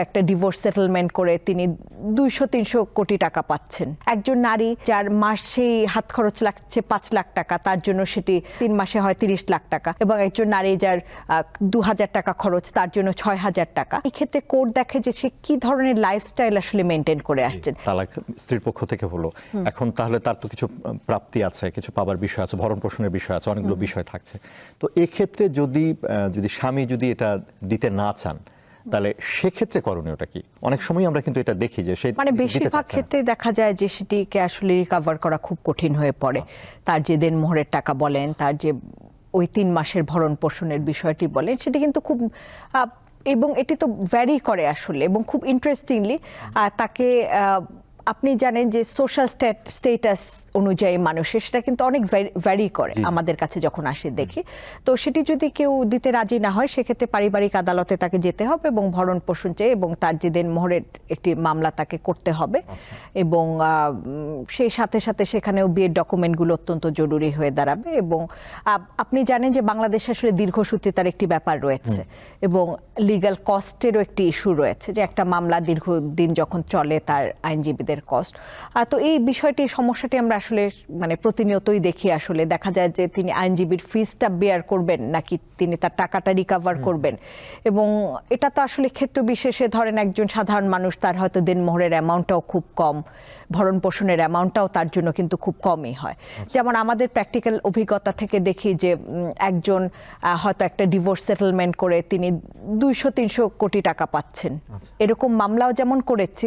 একটা divorce settlement করে তিনি দুইশো তিনশো কোটি টাকা পাচ্ছেন। একজন নারী যার মাসেই হাত খরচ লাগছে পাঁচ লাখ টাকা তার জন্য সেটি তিন মাসে হয় তিরিশ লাখ টাকা। এবং একজন নারী যার দু হাজার টাকা খরচ তার জন্য ছয় হাজার টাকা। এই ক্ষেত্রে কোর্ট দেখে যে সে কি ধরনের লাইফস্টাইল আসলে মেনটেন করে আসছেন। তালাক স্ত্রীর পক্ষ থেকে হলো। এখন তাহলে তার তো কিছু প্রাপ্তি আছে কিছু পাবার বিষয় আছে ভরণ পোষণের বিষয় আছে অনেকগুলো বিষয় থাকছে। তো এক্ষেত্রে যদি যদি স্বামী যদি এটা দিতে না চান তাহলে সেক্ষেত্রে করণীয়টা কি? অনেক সময় আমরা কিন্তু এটা দেখি যে সে মানে বেশিরভাগ ক্ষেত্রে দেখা যায় যে সেটিকে আসলে রিকভার করা খুব কঠিন হয়ে পড়ে। তার যে দেনমোহরের টাকা বলেন তার যে ওই তিন মাসের ভরণ পোষণের বিষয়টি বলেন সেটি কিন্তু খুব এবং এটি তো ভ্যারি করে আসলে এবং খুব ইন্টারেস্টিংলি তাকে আহ, আপনি জানেন যে সোশ্যাল স্টেটাস অনুযায়ী মানুষের সেটা কিন্তু অনেক ভ্যারি করে আমাদের কাছে যখন আসে দেখি। তো সেটি যদি কেউ দিতে রাজি না হয় সেক্ষেত্রে পারিবারিক আদালতে তাকে যেতে হবে এবং ভরণ পোষণ চেয়ে এবং তার যে দেনমোহরের একটি মামলা তাকে করতে হবে। এবং সেই সাথে সাথে সেখানেও বিয়ের ডকুমেন্টগুলো অত্যন্ত জরুরি হয়ে দাঁড়াবে এবং আপনি জানেন যে বাংলাদেশে আসলে দীর্ঘসূত্রিতার একটি ব্যাপার রয়েছে এবং লিগ্যাল কস্টেরও একটি ইস্যু রয়েছে যে একটা মামলা দীর্ঘদিন যখন চলে তার আইনজীবীদের কস্ট তো এই বিষয়টি সমস্যাটি আমরা আসলে মানে প্রতিনিয়তই দেখি আসলে। দেখা যায় যে তিনি আইনজীবীর ফিসটা বেয়ার করবেন নাকি তিনি তার টাকাটা রিকভার করবেন। এবং এটা তো আসলে ক্ষেত্র বিশেষে ধরেন একজন সাধারণ মানুষ তার হয়তো দেনমোহরের অ্যামাউন্টটাও খুব কম ভরণ পোষণের অ্যামাউন্টটাও তার জন্য কিন্তু খুব কমই হয়। যেমন আমাদের প্র্যাকটিক্যাল অভিজ্ঞতা থেকে দেখি যে একজন হয়তো একটা ডিভোর্স সেটেলমেন্ট করে তিনি দুইশো তিনশো কোটি টাকা পাচ্ছেন। এরকম মামলাও যেমন করেছি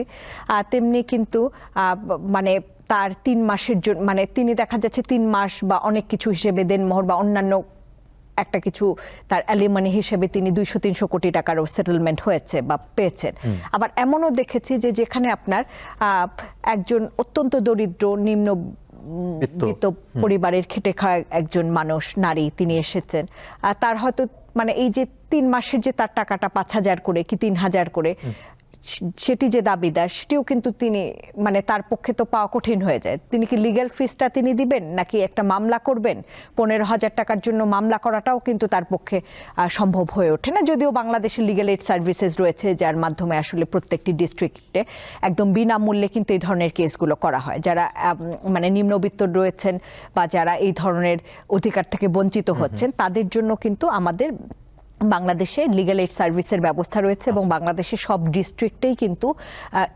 তেমনি কিন্তু মানে তার তিন মাসের জন্য মানে তিনি দেখা যাচ্ছে তিন মাস বা অনেক কিছু হিসেবে দেনমোহর বা অন্যান্য একটা কিছু তার অ্যালিমানি হিসেবে তিনি দুইশো তিনশো কোটি টাকারও সেটেলমেন্ট হয়েছে বা পেয়েছেন। আবার এমনও দেখেছি যে যেখানে আপনার আহ, একজন অত্যন্ত দরিদ্র নিম্ন বিত্ত। পরিবারের খেটে খাওয়া একজন মানুষ নারী তিনি এসেছেন। আর তার হয়তো মানে এই যে তিন মাসের যে তার টাকাটা পাঁচ হাজার করে কি তিন হাজার করে সেটি যে দাবিদার সেটিও কিন্তু তিনি মানে তার পক্ষে তো পাওয়া কঠিন হয়ে যায়। তিনি কি লিগ্যাল ফিসটা তিনি দিবেন নাকি একটা মামলা করবেন? পনেরো হাজার টাকার জন্য মামলা করাটাও কিন্তু তার পক্ষে সম্ভব হয়ে ওঠে না। যদিও বাংলাদেশে লিগ্যাল এইড সার্ভিসেস রয়েছে যার মাধ্যমে আসলে প্রত্যেকটি ডিস্ট্রিক্টে একদম বিনামূল্যে কিন্তু এই ধরনের কেসগুলো করা হয়। যারা মানে নিম্নবিত্ত রয়েছেন বা যারা এই ধরনের অধিকার থেকে বঞ্চিত হচ্ছেন তাদের জন্য কিন্তু আমাদের বাংলাদেশে লিগ্যাল এইড সার্ভিসের ব্যবস্থা রয়েছে এবং বাংলাদেশের সব ডিস্ট্রিক্টেই কিন্তু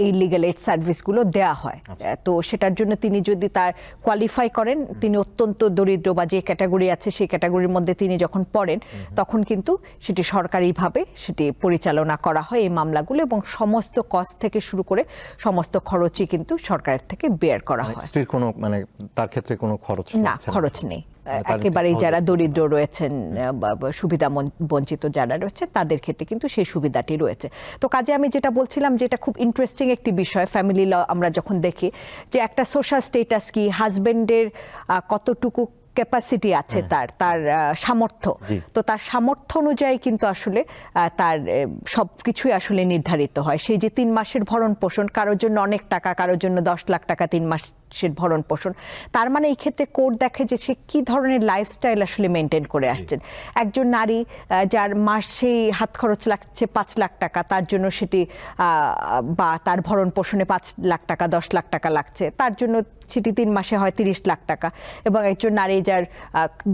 এই লিগ্যাল এইড সার্ভিসগুলো দেয়া হয়। তো সেটার জন্য তিনি যদি তার কোয়ালিফাই করেন তিনি অত্যন্ত দরিদ্র বা যে ক্যাটাগরি আছে সেই ক্যাটাগরির মধ্যে তিনি যখন পড়েন তখন কিন্তু সেটি সরকারিভাবে সেটি পরিচালনা করা হয় এই মামলাগুলো এবং সমস্ত কস্ট থেকে শুরু করে সমস্ত খরচই কিন্তু সরকারের থেকে বেয়ার করা হয়। স্ত্রীর কোনো মানে তার ক্ষেত্রে কোনো খরচ না খরচ নেই। মানে একেবারেই যারা দরিদ্র রয়েছেন সুবিধা বঞ্চিত যারা রয়েছে তাদের ক্ষেত্রে কিন্তু সেই সুবিধাটি রয়েছে। তো কাজে আমি যেটা বলছিলাম যেটা খুব ইন্টারেস্টিং একটি বিষয় ফ্যামিলি ল আমরা যখন দেখি যে একটা সোশ্যাল স্টেটাস কি হাজবেন্ডের কতটুকু ক্যাপাসিটি আছে তার তার সামর্থ্য। তো তার সামর্থ্য অনুযায়ী কিন্তু আসলে তার সব কিছুই আসলে নির্ধারিত হয়। সেই যে তিন মাসের ভরণ পোষণ কারোর জন্য অনেক টাকা কারোর জন্য দশ লাখ টাকা তিন মাসের ভরণ পোষণ। তার মানে এই ক্ষেত্রে কোর্ট দেখে যে সে কি ধরনের লাইফস্টাইল আসলে মেনটেন করে আসছেন। একজন নারী যার মাসেই হাত খরচ লাগছে পাঁচ লাখ টাকা তার জন্য সেটি আহ, বা তার ভরণ পোষণে পাঁচ লাখ টাকা দশ লাখ টাকা লাগছে তার জন্য সেটি তিন মাসে হয় তিরিশ লাখ টাকা। এবং একজন নারী যার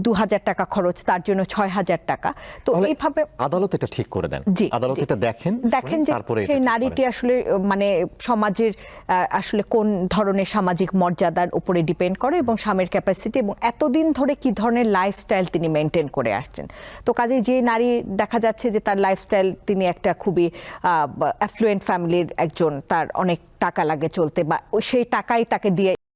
দু হাজার টাকা খরচ তার জন্য ছয় হাজার টাকা। তো এইভাবে আদালত এটা ঠিক করে দেন। জি আদালত এটা দেখেন দেখেন যে সেই নারীটি আসলে মানে সমাজের আহ, আসলে কোন ধরনের সামাজিক মর্যাদার উপরে ডিপেন্ড করে এবং স্বামীর ক্যাপাসিটি এবং এতদিন ধরে কি ধরনের লাইফস্টাইল তিনি মেনটেন করে আসছেন। তো কাজে যে নারী দেখা যাচ্ছে যে তার লাইফস্টাইল তিনি একটা খুবই অ্যাফ্লুয়েন্ট ফ্যামিলির একজন, তার অনেক টাকা লাগে চলতে বা সেই টাকাই তাকে দিয়ে